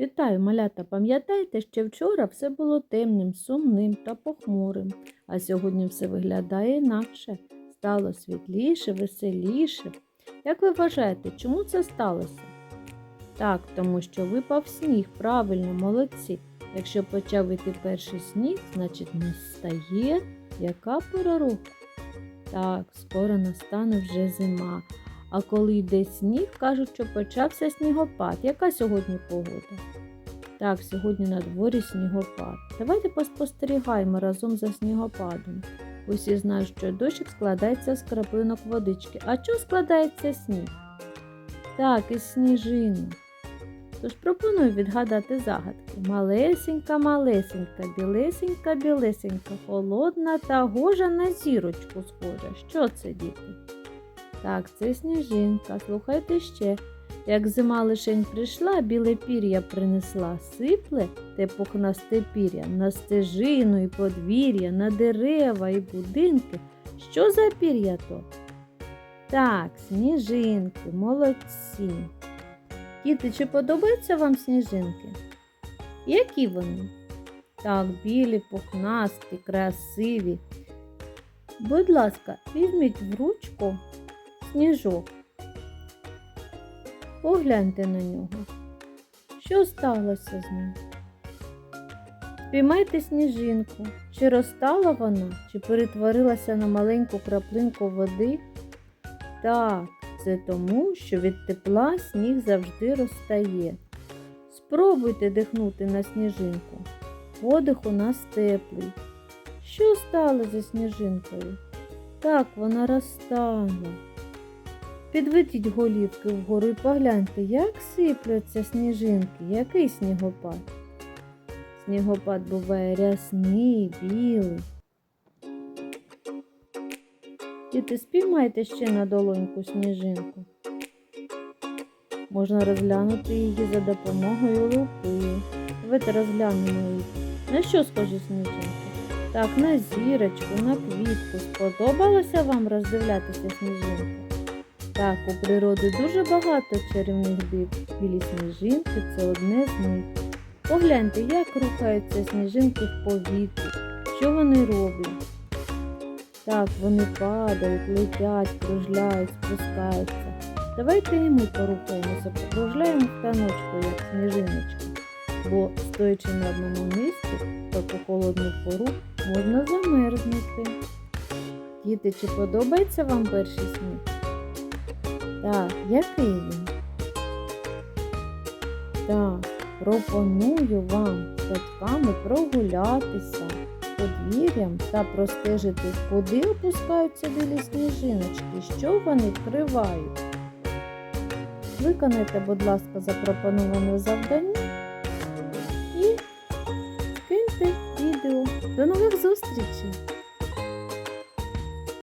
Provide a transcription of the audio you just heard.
Вітаю, малята! Пам'ятаєте, що вчора все було темним, сумним та похмурим, а сьогодні все виглядає інакше. Стало світліше, веселіше. Як ви вважаєте, чому це сталося? Так, тому що випав сніг, правильно, молодці. Якщо почав іти перший сніг, значить настає яка пора року? Так, скоро настане вже зима. А коли йде сніг, кажуть, що почався снігопад. Яка сьогодні погода? Так, сьогодні на дворі снігопад. Давайте поспостерігаємо разом за снігопадом. Усі знають, що дощик складається з краплинок водички. А чого складається сніг? Так, із сніжинок. Тож пропоную відгадати загадки. Малесенька, малесенька, білесенька, білесенька, холодна та гожа на зірочку схожа. Що це, діти? Так, це сніжинка. Слухайте ще. Як зима лишень прийшла, біле пір'я принесла, сипле те пухнасте пір'я на стежину і подвір'я, на дерева і будинки. Що за пір'я то? Так, сніжинки, молодці. Діти, чи подобаються вам сніжинки? Які вони? Так, білі, пухнасті, красиві. Будь ласка, візьміть в ручку сніжок. Погляньте на нього. Що сталося з ним? Спіймайте сніжинку. Чи розтала вона, чи перетворилася на маленьку краплинку води? Так, це тому, що від тепла сніг завжди розтає. Спробуйте дихнути на сніжинку. Подих у нас теплий. Що стало зі сніжинкою? Так, вона розтала. Підведіть голівки вгору і погляньте, як сиплються сніжинки, який снігопад. Снігопад буває рясний, білий. Діти, спіймайте ще на долоньку сніжинку. Можна розглянути її за допомогою лупи. Давайте розглянемо її. На що схожі сніжинки? Так, на зірочку, на квітку. Сподобалося вам роздивлятися сніжинки? Так, у природи дуже багато чарівних див. Білі сніжинки це одне з них. Погляньте, як рухаються сніжинки в повітрі, що вони роблять. Так, вони падають, летять, кружляють, спускаються. Давайте і ми порухаємося, покружляємо в як сніжиночки. Бо, стоячи на одному місці, в таку холодну пору можна замерзнути. Діти, чи подобається вам перший сніг? Так, який він? Так, пропоную вам з батьками прогулятися подвір'ям та простежити, куди опускаються білі сніжиночки, що вони вкривають. Виконайте, будь ласка, запропоноване завдання і скиньте відео. До нових зустрічей!